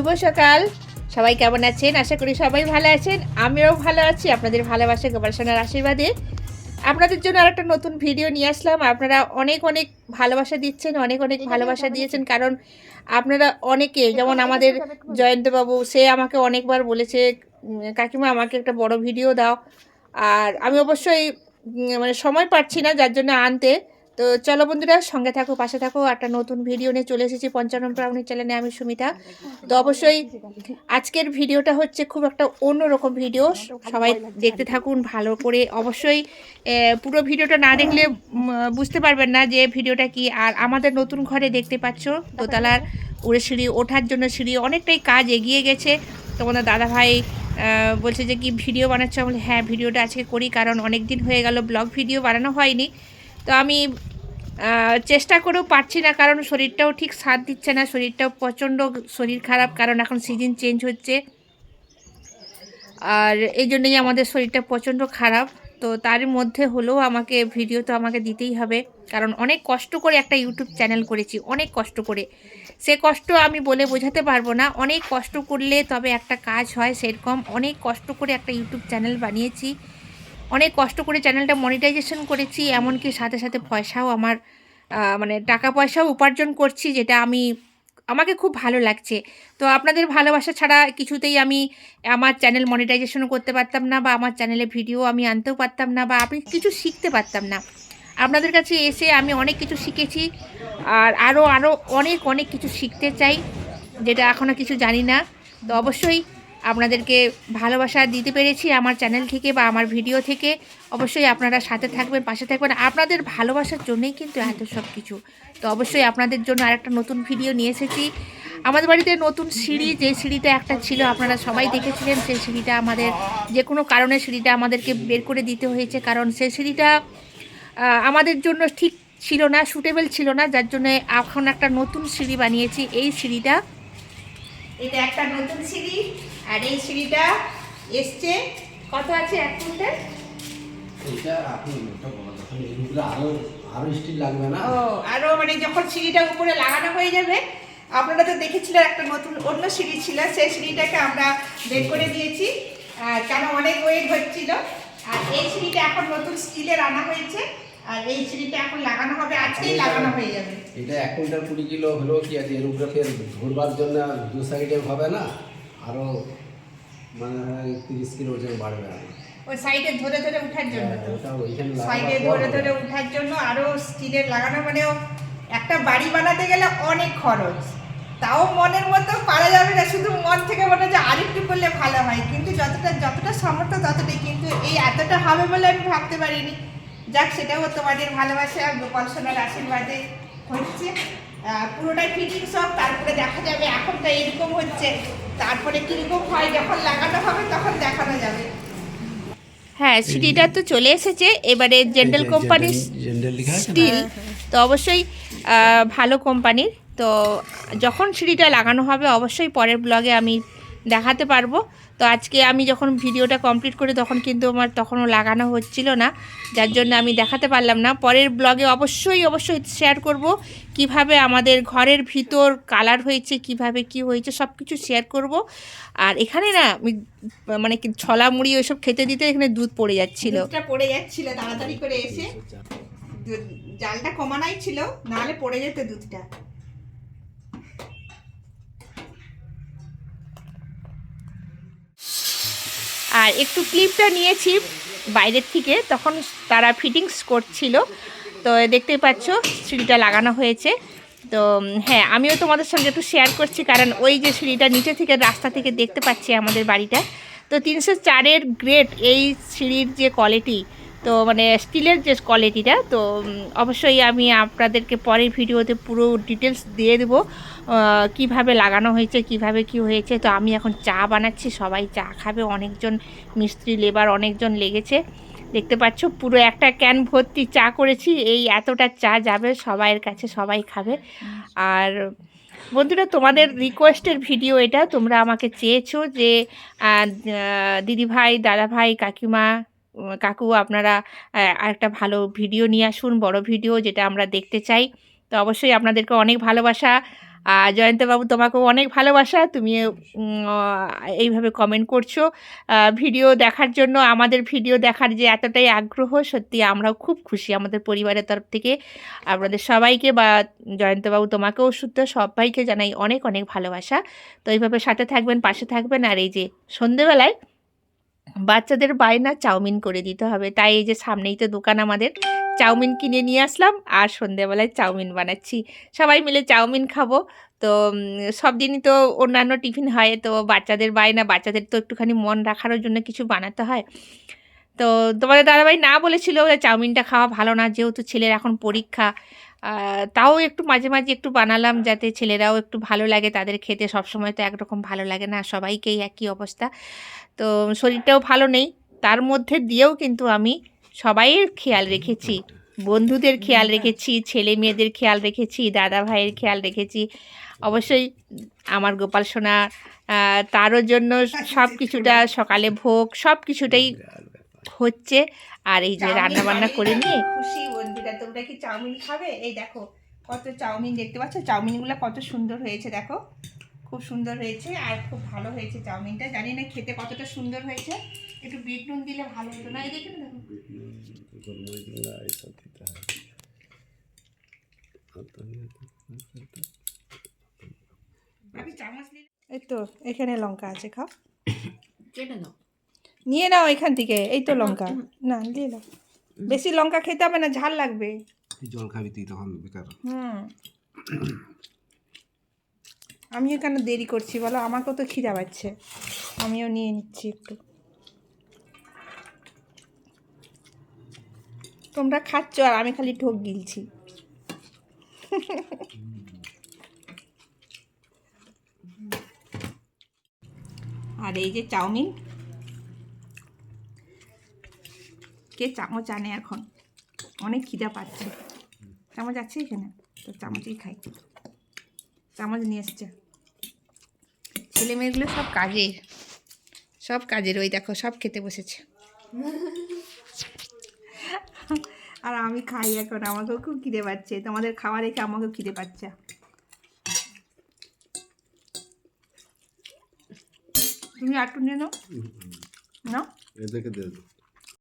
শুভ সকাল। সবাই কেমন আছেন? আশা করি সবাই ভালো আছেন। আমিও ভালো আছি। আপনাদের ভালোবাসা গবেষণার আশীর্বাদে। আপনাদের জন্য আর একটা নতুন ভিডিও নিয়ে আসলাম। আপনারা অনেক অনেক ভালোবাসা দিচ্ছেন, অনেক অনেক ভালোবাসা দিয়েছেন। কারণ আপনারা অনেকে, যেমন আমাদের জয়ন্তবাবু, সে আমাকে অনেকবার বলেছে কাকিমা, আমাকে একটা বড় ভিডিও দাও। আর আমি অবশ্যই মানে সময় পাচ্ছি না যার জন্য আনতে। তো চলো বন্ধুরা, সঙ্গে থাকো, পাশে থাকো। একটা নতুন ভিডিও নিয়ে চলে এসেছি পঞ্চানন প্রাণী চ্যানেলে আমি সুমিতা। তো অবশ্যই আজকের ভিডিওটা হচ্ছে খুব একটা অন্যরকম ভিডিও সবাই দেখতে থাকুন ভালো করে। অবশ্যই পুরো ভিডিওটা না দেখলে বুঝতে পারবেন না যে ভিডিওটা কি। আর আমাদের নতুন ঘরে দেখতে পাচ্ছ, দোতলার উড়ে সিঁড়ি, ওঠার জন্য সিঁড়ি অনেকটাই কাজ এগিয়ে গেছে। তোমাদের দাদাভাই বলছে যে কি ভিডিও বানাচ্ছ? আমি হ্যাঁ ভিডিওটা আজকে করি কারণ অনেক দিন হয়ে গেল ব্লগ ভিডিও বানানো হয়নি। তো আমি চেষ্টা করেও পারছি না, কারণ শরীরটাও ঠিক সাথ দিচ্ছে না, শরীরটাও প্রচণ্ড শরীর খারাপ, কারণ এখন সিজন চেঞ্জ হচ্ছে। আর এই জন্যই আমাদের শরীরটা প্রচণ্ড খারাপ, তো তার মধ্যে হলেও আমাকে ভিডিও তো আমাকে দিতেই হবে, কারণ অনেক কষ্ট করে একটা ইউটিউব চ্যানেল করেছি, অনেক কষ্ট করে। সে কষ্ট আমি বলে বোঝাতে পারব না, অনেক কষ্ট করলে তবে একটা কাজ হয় সেরকম, অনেক কষ্ট করে একটা ইউটিউব চ্যানেল বানিয়েছি। অনেক কষ্ট করে চ্যানেলটা মনিটাইজেশন করেছি, এমনকি সাথে সাথে পয়সাও আমার মানে টাকা পয়সাও উপার্জন করছি, যেটা আমি, আমাকে খুব ভালো লাগছে। তো আপনাদের ভালোবাসা ছাড়া কিছুতেই আমি আমার চ্যানেল মনিটাইজেশনও করতে পারতাম না, বা আমার চ্যানেলে ভিডিও আমি আনতেও পারতাম না, বা আমি কিছু শিখতে পারতাম না। আপনাদের কাছে এসে আমি অনেক কিছু শিখেছি, আর আরও আরও অনেক অনেক কিছু শিখতে চাই, যেটা এখনও কিছু জানি না। তো অবশ্যই আপনাদেরকে ভালোবাসা দিতে পেরেছি আমার চ্যানেল থেকে বা আমার ভিডিও থেকে। অবশ্যই আপনারা সাথে থাকবেন, পাশে থাকবেন। আপনাদের ভালোবাসার জন্যই কিন্তু এত সব কিছু। তো অবশ্যই আপনাদের জন্য আরেকটা নতুন ভিডিও নিয়ে এসেছি। আমাদের বাড়িতে নতুন সিঁড়ি, যে সিঁড়িটা একটা ছিল, আপনারা সবাই দেখেছিলেন, সেই সিঁড়িটা আমাদের যে কোনো কারণে সিঁড়িটা আমাদেরকে বের করে দিতে হয়েছে। কারণ সেই সিঁড়িটা আমাদের জন্য ঠিক ছিল না সুটেবল ছিল না। যার জন্য এখন একটা নতুন সিঁড়ি বানিয়েছি। এই সিঁড়িটা এটা একটা নতুন সিঁড়ি আর এই সিঁড়িটা এসছে। কত আছে এক কুইন্টাল? এটা আপনি আরও আরও স্টিল লাগবে না? ও আরও মানে যখন সিঁড়িটা উপরে লাগানো হয়ে যাবে আপনারা তো দেখেছিলেন একটা নতুন অন্য সিঁড়ি ছিল সেই সিঁড়িটাকে আমরা বের করে দিয়েছি। আর কেন অনেক ওয়েট হচ্ছিল। আর এই সিঁড়িটা এখন নতুন স্টিলের আনা হয়েছে। আর এই সিঁড়িটা এখন লাগানো হবে আজকেই লাগানো হয়ে যাবে। এটা এক কুইন্টাল কুড়ি কিলো হলেও কি আছে? এর উপরে ফের ঘুরবার জন্য দু সাইডে হবে না? আরও মানে তিরিশ কিলো ওজন বাড়বে আর। ওই সাইডে ধরে ধরে উঠার জন্য ওইখানে সাইডে ধরে ধরে উঠার জন্য আরও স্টিলের লাগানো মানে একটা বাড়ি বানাতে গেলে অনেক খরচ। তাও মনের মতো পারা যাবে না শুধু মন থেকে মনে হয় যে আরেকটু করলে ভালো হয়। কিন্তু যতটা যতটা সামর্থ্য ততটাই কিন্তু এই এতটা হবে বলে আমি ভাবতে পারিনি। যাক সেটাও তোমাদের ভালোবাসা গোপাল সোনার আশীর্বাদে হচ্ছে। পুরোটাই ফিটিং সব তারপরে দেখা যাবে এখন তো এরকম হচ্ছে। তারপরে কীরকম হয় যখন লাগানো হবে তখন দেখানো যাবে। হ্যাঁ সিটিটা তো চলে এসেছে। এবারে জেন্ডেল কোম্পানির? স্টিল তো অবশ্যই ভালো কোম্পানির তো যখন সিঁড়িটা লাগানো হবে অবশ্যই পরের ব্লগে আমি দেখাতে পারব। তো আজকে আমি যখন ভিডিওটা কমপ্লিট করি তখন কিন্তু আমার তখনও লাগানো হচ্ছিল না যার জন্য আমি দেখাতে পারলাম না। পরের ব্লগে অবশ্যই অবশ্যই শেয়ার করব। কীভাবে আমাদের ঘরের ভিতর কালার হয়েছে কীভাবে কি হয়েছে সব কিছু শেয়ার করব। আর এখানে না আমি মানে কি ছলা মুড়ি ওইসব খেতে দিতে এখানে দুধ পড়ে যাচ্ছিল। দুধটা পড়ে যাচ্ছিল তাড়াতাড়ি করে এসে। জালটা কমানাই ছিল নাহলে পড়ে যেত দুধটা। আর একটু ক্লিপটা নিয়েছি বাইরের থেকে, তখন তারা ফিটিংস করছিল। তো দেখতেই পাচ্ছ, সিঁড়িটা লাগানো হয়েছে। তো হ্যাঁ আমিও তোমাদের সঙ্গে একটু শেয়ার করছি, কারণ ওই যে সিঁড়িটা নিচে থেকে, রাস্তা থেকে দেখতে পাচ্ছি আমাদের বাড়িটা। তো তিনশো চারের গ্রেড এই সিঁড়ির যে কোয়ালিটি তো মানে স্টিলের যে কোয়ালিটিটা তো অবশ্যই আমি আপনাদেরকে পরের ভিডিওতে পুরো ডিটেলস দিয়ে দেবো। কীভাবে লাগানো হয়েছে, কীভাবে কি হয়েছে, তো আমি এখন চা বানাচ্ছি, সবাই চা খাবে, অনেকজন মিস্ত্রি, লেবার অনেকজন লেগেছে। দেখতে পাচ্ছ, পুরো একটা ক্যান ভর্তি চা করেছি, এই এতটা চা যাবে, সবাইয়ের কাছে সবাই খাবে। আর বন্ধুরা, তোমাদের রিকোয়েস্টের ভিডিও এটা, তোমরা আমাকে চেয়েছো যে দিদিভাই, দাদাভাই, কাকিমা কাকু, আপনারা একটা ভালো ভিডিও নিয়ে আসুন, বড় ভিডিও যেটা আমরা দেখতে চাই। তো অবশ্যই আপনাদেরকে অনেক ভালোবাসা আর জয়ন্তবাবু তোমাকেও অনেক ভালোবাসা। তুমি এইভাবে কমেন্ট করছ। ভিডিও দেখার জন্য, আমাদের ভিডিও দেখার যে এতটাই আগ্রহ, সত্যি আমরাও খুব খুশি আমাদের পরিবারের তরফ থেকে। আপনাদের সবাইকে বা জয়ন্তবাবু তোমাকেও শুদ্ধ সবাইকে জানাই অনেক অনেক ভালোবাসা। তো এইভাবে সাথে থাকবেন, পাশে থাকবেন। আর এই যে সন্ধেবেলায় বাচ্চাদের বায়না চাউমিন করে দিতে হবে। তাই এই যে সামনেই তো দোকান আমাদের। চাউমিন কিনে নিয়ে আসলাম আর সন্ধেবেলায় চাউমিন বানাচ্ছি। সবাই মিলে চাউমিন খাব। তো সব দিনই তো অন্যান্য টিফিন হয়, তো বাচ্চাদের বায়না বাচ্চাদের তো একটুখানি মন রাখারও জন্য কিছু বানাতে হয়। তো, তোমাদের দাদাভাই না বলেছিল চাউমিনটা খাওয়া ভালো না, যেহেতু ছেলের এখন পরীক্ষা। তাও একটু মাঝে মাঝে একটু বানালাম যাতে ছেলেরাও একটু ভালো লাগে, তাদের খেতে সবসময় তো একরকম ভালো লাগে না, সবাইকেই একই অবস্থা। তো, শরীরটাও ভালো নেই, তার মধ্যে দিয়েও কিন্তু আমি সবাইয়ের খেয়াল রেখেছি বন্ধুদের খেয়াল রেখেছি ছেলে মেয়েদের খেয়াল রেখেছি দাদা ভাইয়ের খেয়াল রেখেছি। অবশ্যই আমার গোপাল সোনা তারও জন্য সব কিছুটা সকালে ভোগ সব কিছুটাই হচ্ছে। আর এই যে রান্না বান্না করে নিয়ে খুশি বন্ধুরা তোমরা কি চাউমিন খাবে? এই দেখো কত চাউমিন দেখতে পাচ্ছ? চাউমিনগুলো কত সুন্দর হয়েছে দেখো। খুব সুন্দর হয়েছে আর খুব ভালো হয়েছে চাউমিনটা। জানি না খেতে কতটা সুন্দর হয়েছে। একটু বিট নুন দিলে ভালো হতো। না এই দেখে এই তো এখানে লঙ্কা আছে খাও। নিয়ে নাও এখান থেকে এই তো লঙ্কা। না দিয়ে নাও বেশি লঙ্কা খেতে হবে না ঝাল লাগবে। জল খাবি তুই তখন বেকার। হুম। আমিও কেন দেরি করছি বলো? আমাকেও তো খিদা পাচ্ছে। আমিও নিয়ে নিচ্ছি একটু। তোমরা খাচ্ছ আর আমি খালি ঢোক গিলছি। আর এই যে চাউমিন। কে চামচ আনে এখন? অনেক খিদা পাচ্ছে। চামচ আছে এখানে? তো চামচই খাই। চামচ নিয়ে এসছে। ছেলে মেয়েগুলো সব কাজে সব কাজের ওই দেখো সব খেতে বসেছে। আর আমি খাই এখন আমাকেও খুব খিদে পাচ্ছে। তোমাদের খাবার রেখে আমাকেও খিদে পাচ্ছে। তুমি আটটু নিয়ে নাও। নাও। এদেরকে দে